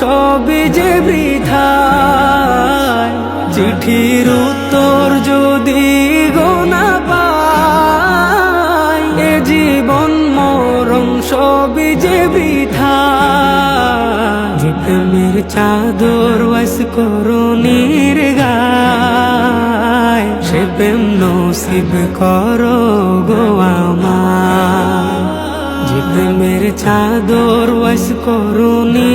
সবই যে বৃথায়, চিঠির উত্তর যদি গোনা পায়, এ জীবন মরণ সবই যে বৃথা জিতমের চাদর ওয়াস করুনির গায়, সে প্রেম নসিব করো গো আমার জিতমের চাদর ওয়াস করুনি